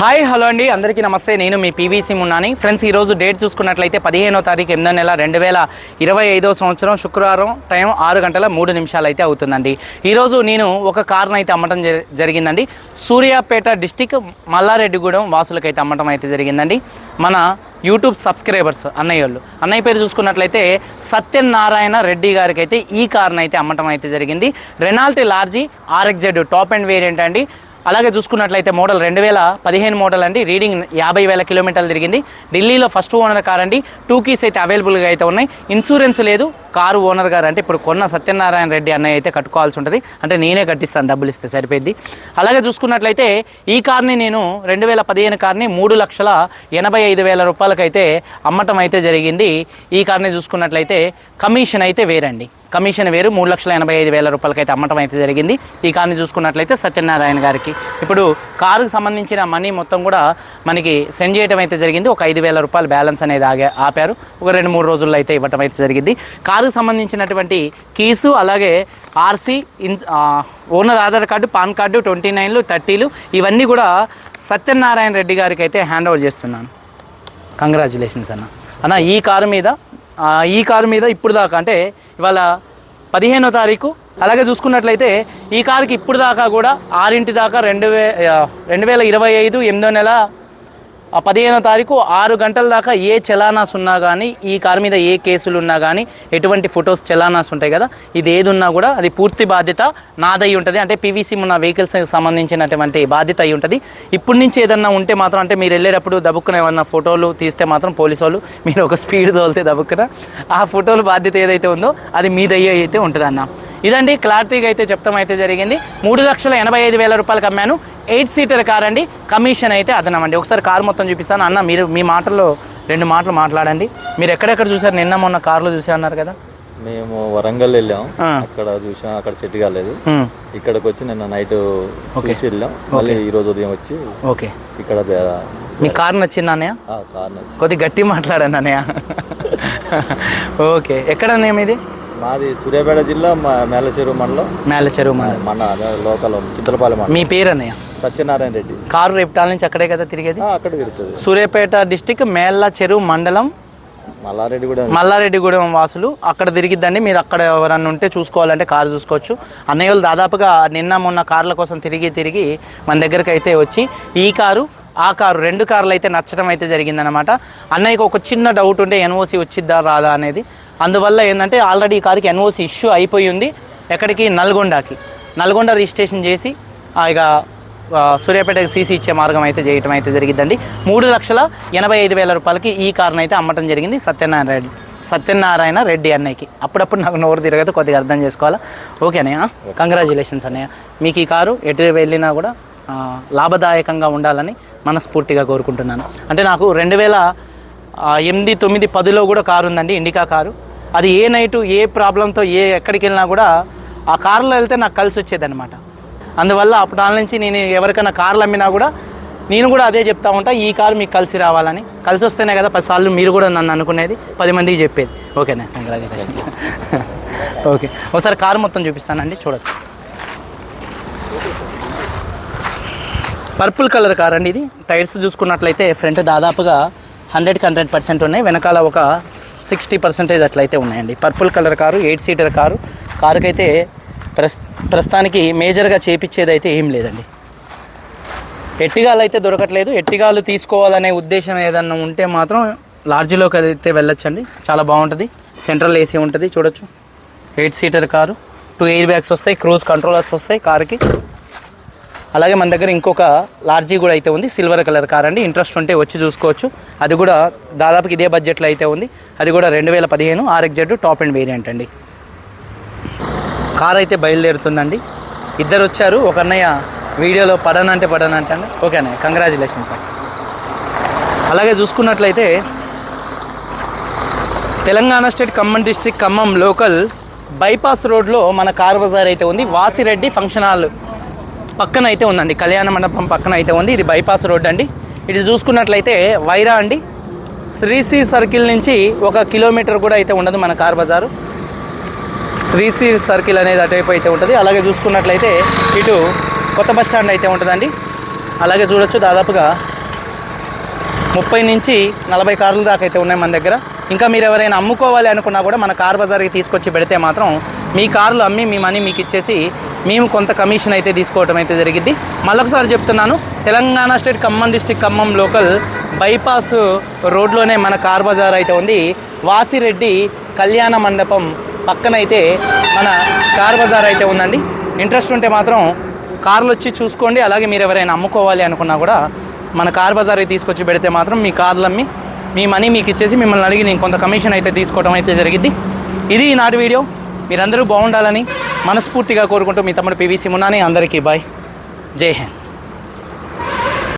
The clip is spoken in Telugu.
హాయ్ హలో అండి. అందరికీ నమస్తే. నేను మీ పీవీసీ మున్నాని. ఫ్రెండ్స్ ఈరోజు డేట్ చూసుకున్నట్లయితే పదిహేనో తారీఖు ఎనిమిదో నెల రెండు వేల ఇరవై ఐదో సంవత్సరం శుక్రవారం టైం ఆరు గంటల మూడు నిమిషాలు అయితే అవుతుందండి ఈరోజు నేను ఒక కార్ను అయితే అమ్మటం జరిగిందండి. సూర్యాపేట డిస్టిక్ మల్లారెడ్డిగూడెం వాసులకైతే అమ్మటం అయితే జరిగిందండి. మన యూట్యూబ్ సబ్స్క్రైబర్స్ అన్నయ్య వాళ్ళు అన్నయ్య పేరు చూసుకున్నట్లయితే సత్యనారాయణ రెడ్డి గారికి అయితే ఈ కార్ని అయితే అమ్మటం అయితే జరిగింది. Renault Lodgy RXZ top end variant అండి. అలాగే చూసుకున్నట్లయితే మోడల్ రెండు వేల పదిహేను మోడల్ అండి. రీడింగ్ యాభై వేల కిలోమీటర్లు తిరిగింది. ఢిల్లీలో ఫస్ట్ ఓనర్ కార్ అండి. టూ కీస్ అయితే అవైలబుల్గా అయితే ఉన్నాయి. ఇన్సూరెన్స్ లేదు. కారు ఓనర్ గారు అంటే ఇప్పుడు కొన్న సత్యనారాయణ రెడ్డి అన్నయ్య అయితే కట్టుకోవాల్సి ఉంటుంది. అంటే నేనే కట్టిస్తాను డబ్బులు ఇస్తే సరిపోద్ది అలాగే చూసుకున్నట్లయితే ఈ కార్ని నేను రెండు వేల పదిహేను కార్ని మూడు లక్షల ఎనభై ఐదు వేల రూపాయలకైతే అమ్మటం అయితే జరిగింది. ఈ కార్ని చూసుకున్నట్లయితే కమిషన్ అయితే వేరండి. కమిషన్ వేరు మూడు లక్షల ఎనభై ఐదు వేల రూపాయలకైతే అమ్మటం అయితే జరిగింది. ఈ కార్ని చూసుకున్నట్లయితే సత్యనారాయణ గారికి. ఇప్పుడు కారుకు సంబంధించిన మనీ మొత్తం కూడా మనకి సెండ్ చేయడం అయితే జరిగింది. ఒక ఐదు వేల రూపాయలు బ్యాలెన్స్ అనేది ఆగే ఆపారు. ఒక రెండు మూడు రోజుల్లో అయితే ఇవ్వటం అయితే జరిగింది. కారుకు సంబంధించినటువంటి కీసు అలాగే RC in owner Aadhaar card PAN card twenty నైన్లు థర్టీలు ఇవన్నీ కూడా సత్యనారాయణ రెడ్డి గారికి అయితే హ్యాండ్ ఓవర్ చేస్తున్నాను. కంగ్రాచులేషన్స్ అన్న. అన్న ఈ కారు మీద ఈ కారు మీద ఇప్పుడు దాకా అంటే ఇవాళ పదిహేనో తారీఖు అలాగే చూసుకున్నట్లయితే ఈ కారుకి ఇప్పుడు దాకా కూడా ఆరింటి దాకా రెండు వే రెండు వేల ఇరవై ఐదు ఎనిమిదో నెల పదిహేనో తారీఖు ఆరు గంటల దాకా ఏ చలానాస్ ఉన్నా కానీ ఈ కారు మీద ఏ కేసులు ఉన్నా కానీ ఎటువంటి ఫొటోస్ చలానాస్ ఉంటాయి కదా ఇది ఏది ఉన్నా కూడా అది పూర్తి బాధ్యత నాదై ఉంటుంది. అంటే పీవీసీ ఉన్న వెహికల్స్కి సంబంధించినటువంటి బాధ్యత అయి ఉంటుంది. ఇప్పటి నుంచి ఏదన్నా ఉంటే మాత్రం అంటే మీరు వెళ్ళేటప్పుడు దబుక్కున ఏమన్నా ఫోటోలు తీస్తే మాత్రం పోలీసు వాళ్ళు మీరు ఒక స్పీడ్ తోలితే దబుక్కున ఆ ఫోటోలు బాధ్యత ఏదైతే ఉందో అది మీదయ్యే అయితే ఉంటుంది అన్న ఇదండి క్లారిటీగా అయితే చెప్తాం అయితే జరిగింది. మూడు లక్షల ఎనభై ఐదు వేల రూపాయలకి అమ్మాను. ఎయిట్ సీటర్ కార్ అండి. కమిషన్ అయితే అదనం అండి ఒకసారి కార్ మొత్తం చూపిస్తాను. అన్న మీరు మీ మాటల్లో రెండు మాటలు మాట్లాడండి. మీరు ఎక్కడెక్కడ చూసారు నిన్న మొన్న కార్లో చూసే అన్నారు కదా? మేము వరంగల్ వెళ్ళాం. అక్కడ చూసాం. అక్కడ సెట్ కాలేదు. ఇక్కడికి వచ్చి నిన్న నైట్ చూసి వెళ్ళాం. మళ్ళీ ఈ రోజు ఉదయం వచ్చి ఓకే. ఇక్కడ మీ కార్ నచ్చిందా అన్నయ్య? కార్ నచ్చి కొద్ది గట్టి మాట్లాడండి అన్నయ్య. ఓకే. ఎక్కడ అన్నయ్య మీది? మాది సూర్యాపేట జిల్లా మేలచెరువు మండలం. మేల చెరువు మండలం. మన లోకల్ మీ పేరు అన్నయ్య సత్యనారాయణ రెడ్డి. కారు రేపటాల నుంచి అక్కడే కదా తిరిగేది? అక్కడ తిరుగుతుంది. సూర్యాపేట డిస్టిక్ మేళ్ళ చెరువు మండలం. మల్లారెడ్డి కూడా మల్లారెడ్డిగూడెం వాసులు. అక్కడ తిరిగిద్దండి. మీరు అక్కడ ఎవరన్నా ఉంటే చూసుకోవాలంటే కారు చూసుకోవచ్చు. అన్నయ్య వాళ్ళు దాదాపుగా నిన్న మొన్న కార్ల కోసం తిరిగి తిరిగి మన దగ్గరికి అయితే వచ్చి ఈ కారు ఆ కారు రెండు కార్లు అయితే నచ్చడం అయితే జరిగిందనమాట అన్నయ్యకి ఒక చిన్న డౌట్ ఉంటే ఎన్ఓసి వచ్చిద్దా రాదా అనేది అందువల్ల ఏంటంటే ఆల్రెడీ ఈ కారుకి ఎన్ఓసి ఇష్యూ అయిపోయి ఉంది. ఎక్కడికి? నల్గొండకి. నల్గొండ రిజిస్ట్రేషన్ చేసి ఆ ఇక సూర్యాపేటకి సీసీ ఇచ్చే మార్గం అయితే చేయటం అయితే జరిగిందండి మూడు లక్షల ఎనభై ఐదు వేల రూపాయలకి ఈ కారును అయితే అమ్మటం జరిగింది సత్యనారాయణ రెడ్డి. సత్యనారాయణ రెడ్డి అన్నయ్యకి. అప్పుడప్పుడు నాకు నోరు తిరగదు కొద్దిగా అర్థం చేసుకోవాలా? ఓకే అన్నయ్య. కంగ్రాచులేషన్స్ అన్నయ్య. మీకు ఈ కారు ఎటు వెళ్ళినా కూడా లాభదాయకంగా ఉండాలని మనస్ఫూర్తిగా కోరుకుంటున్నాను. అంటే నాకు రెండు వేల ఎనిమిది తొమ్మిది పదిలో కూడా కారు ఉందండి ఇండికా కారు. అది ఏ నైటు ఏ ప్రాబ్లంతో ఏ ఎక్కడికి వెళ్ళినా కూడా ఆ కారులో వెళ్తే నాకు కలిసి వచ్చేదన్నమాట. అందువల్ల అప్పుడు నుంచి నేను ఎవరికైనా కార్లు అమ్మినా కూడా నేను కూడా అదే చెప్తా ఉంటా ఈ కారు మీకు కలిసి రావాలని. కలిసి వస్తేనే కదా పదిసార్లు మీరు కూడా నన్ను అనుకునేది పది మందికి చెప్పేది. ఓకేనా? Congratulation okay. ఒకసారి కారు మొత్తం చూపిస్తానండి చూడచ్చు. పర్పుల్ కలర్ కార్ అండి ఇది. టైర్స్ చూసుకున్నట్లయితే ఫ్రంట్ దాదాపుగా హండ్రెడ్కి హండ్రెడ్ పర్సెంట్ ఉన్నాయి. వెనకాల ఒక సిక్స్టీ పర్సెంటేజ్ అట్లయితే ఉన్నాయండి. Purple colour car eight seater car. కారుకైతే ప్రస్ ప్రస్తుతానికి మేజర్గా చేపించేది అయితే ఏం లేదండి. ఎట్టిగాలు అయితే దొరకట్లేదు ఎట్టిగాలు తీసుకోవాలనే ఉద్దేశం ఏదన్నా ఉంటే మాత్రం లార్జ్లోకి అయితే వెళ్ళొచ్చండి. చాలా బాగుంటుంది. సెంట్రల్ ఏసీ ఉంటుంది చూడొచ్చు. Eight seater car two air bags వస్తాయి క్రూజ్ కంట్రోలర్స్ వస్తాయి కారుకి. అలాగే మన దగ్గర ఇంకొక లార్జీ కూడా అయితే ఉంది. సిల్వర్ కలర్ కార్ అండి. ఇంట్రెస్ట్ ఉంటే వచ్చి చూసుకోవచ్చు. అది కూడా దాదాపుకి ఇదే బడ్జెట్లో అయితే ఉంది. అది కూడా రెండు వేల పదిహేను ఆర్ఎక్జెడ్ టాప్ అండ్ వేరియంట్ అండి. కార్ అయితే బయలుదేరుతుందండి. ఇద్దరు వచ్చారు. ఒక అన్నయ్య వీడియోలో పడనంటే పడనంటే అండి ఓకే అన్నయ్య కంగ్రాచులేషన్స్ అలాగే చూసుకున్నట్లయితే Telangana state Khammam district Khammam local bypass రోడ్లో మన కార్ బజార్ అయితే ఉంది. వాసిరెడ్డి ఫంక్షన్ హాల్ పక్కన అయితే ఉందండి. కళ్యాణ మండపం పక్కన అయితే ఉంది. ఇది బైపాస్ రోడ్ అండి. ఇది చూసుకున్నట్లయితే వైరా అండి. శ్రీశ్రీ సర్కిల్ నుంచి ఒక కిలోమీటర్ కూడా అయితే ఉండదు మన కార్ బజారు. శ్రీశ్రీ సర్కిల్ అనేది అటువైపు అయితే ఉంటుంది. అలాగే చూసుకున్నట్లయితే ఇటు కొత్త బస్ స్టాండ్ అయితే ఉంటుందండి. అలాగే చూడొచ్చు దాదాపుగా ముప్పై నుంచి నలభై కార్లు దాకా అయితే ఉన్నాయి మన దగ్గర. ఇంకా మీరు ఎవరైనా అమ్ముకోవాలి అనుకున్నా కూడా మన కార్ బజార్కి తీసుకొచ్చి పెడితే మాత్రం మీ కార్లు అమ్మి మీ మనీ మీకు ఇచ్చేసి మేము కొంత కమిషన్ అయితే తీసుకోవడం అయితే జరిగింది. మళ్ళొకసారి చెప్తున్నాను Telangana state Khammam district Khammam local bypass రోడ్లోనే మన కార్ బజార్ అయితే ఉంది. వాసిరెడ్డి కళ్యాణ మండపం పక్కనైతే మన కార్ బజార్ అయితే ఉందండి. ఇంట్రెస్ట్ ఉంటే మాత్రం కార్లు వచ్చి చూసుకోండి అలాగే మీరు ఎవరైనా అమ్ముకోవాలి అనుకున్నా కూడా మన కార్ బజార్కి తీసుకొచ్చి పెడితే మాత్రం మీ కార్లు అమ్మి మీ మనీ మీకు ఇచ్చేసి మిమ్మల్ని అడిగి నేను కొంత కమిషన్ అయితే తీసుకోవడం అయితే జరిగింది. ఇది నాటి వీడియో. మీరందరూ బాగుండాలని మనస్ఫూర్తిగా కోరుకుంటూ మీ తమ్ముడు పీవీసీ మున్నాని అందరికీ బాయ్ జై హింద్.